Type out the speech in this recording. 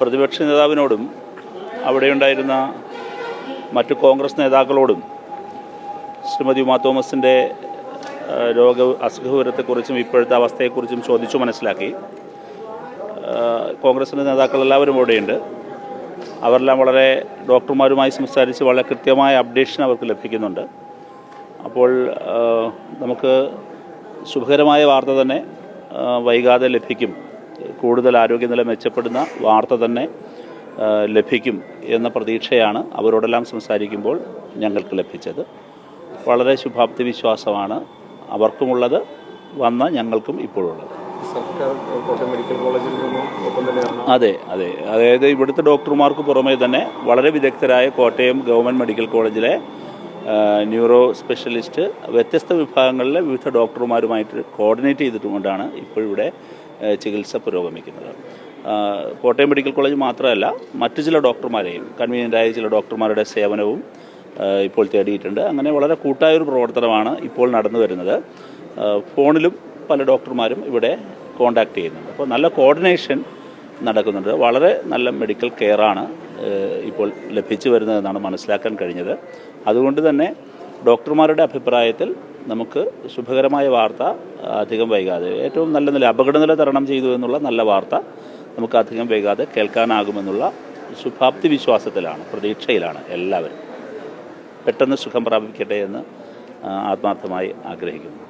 പ്രതിപക്ഷ നേതാവിനോടും അവിടെയുണ്ടായിരുന്ന മറ്റ് കോൺഗ്രസ് നേതാക്കളോടും ശ്രീമതി ഉമാ തോമസിന്റെ രോഗ അസുഖവിവരത്തെക്കുറിച്ചും ഇപ്പോഴത്തെ അവസ്ഥയെക്കുറിച്ചും ചോദിച്ചു മനസ്സിലാക്കി. കോൺഗ്രസിന്റെ നേതാക്കൾ എല്ലാവരും അവിടെയുണ്ട്. അവരെല്ലാം വളരെ ഡോക്ടർമാരുമായി സംസാരിച്ച് വളരെ കൃത്യമായ അപ്ഡേഷൻ അവർക്ക് ലഭിക്കുന്നുണ്ട്. അപ്പോൾ നമുക്ക് ശുഭകരമായ വാർത്ത തന്നെ വൈകാതെ ലഭിക്കും. കൂടുതൽ ആരോഗ്യനില മെച്ചപ്പെടുന്ന വാർത്ത തന്നെ ലഭിക്കും എന്ന പ്രതീക്ഷയാണ് അവരോടെല്ലാം സംസാരിക്കുമ്പോൾ ഞങ്ങൾക്ക് ലഭിച്ചത്. വളരെ ശുഭാപ്തി വിശ്വാസമാണ് അവർക്കുമുള്ളത് വന്ന ഞങ്ങൾക്കും ഇപ്പോഴുള്ളത്. അതെ അതെ. അതായത് ഇവിടുത്തെ ഡോക്ടർമാർക്ക് പുറമേ തന്നെ വളരെ വിദഗ്ധരായ കോട്ടയം ഗവൺമെന്റ് മെഡിക്കൽ കോളേജിലെ ന്യൂറോ സ്പെഷ്യലിസ്റ്റ് വ്യത്യസ്ത വിഭാഗങ്ങളിലെ വിവിധ ഡോക്ടർമാരുമായിട്ട് കോർഡിനേറ്റ് ചെയ്തിട്ടുകൊണ്ടാണ് ഇപ്പോഴിവിടെ ചികിത്സ പുരോഗമിക്കുന്നത്. കോട്ടയം മെഡിക്കൽ കോളേജ് മാത്രമല്ല മറ്റു ചില ഡോക്ടർമാരെയും കൺവീനിയന്റായ ചില ഡോക്ടർമാരുടെ സേവനവും ഇപ്പോൾ തേടിയിട്ടുണ്ട്. അങ്ങനെ വളരെ കൂട്ടായൊരു പ്രവർത്തനമാണ് ഇപ്പോൾ നടന്നു വരുന്നത്. ഫോണിലും പല ഡോക്ടർമാരും ഇവിടെ കോണ്ടാക്ട് ചെയ്യുന്നുണ്ട്. അപ്പോൾ നല്ല കോർഡിനേഷൻ നടക്കുന്നുണ്ട്. വളരെ നല്ല മെഡിക്കൽ കെയറാണ് ഇപ്പോൾ ലഭിച്ചു വരുന്നതെന്നാണ് മനസ്സിലാക്കാൻ കഴിഞ്ഞത്. അതുകൊണ്ട് തന്നെ ഡോക്ടർമാരുടെ അഭിപ്രായത്തിൽ നമുക്ക് ശുഭകരമായ വാർത്ത അധികം വൈകാതെ ഏറ്റവും നല്ല നില അപകടനില തരണം ചെയ്തു എന്നുള്ള നല്ല വാർത്ത നമുക്ക് അധികം വൈകാതെ കേൾക്കാനാകുമെന്നുള്ള ശുഭാപ്തി വിശ്വാസത്തിലാണ് പ്രതീക്ഷയിലാണ് എല്ലാവരും. പെട്ടെന്ന് സുഖം പ്രാപിക്കട്ടെ എന്ന് ആത്മാർത്ഥമായി ആഗ്രഹിക്കുന്നു.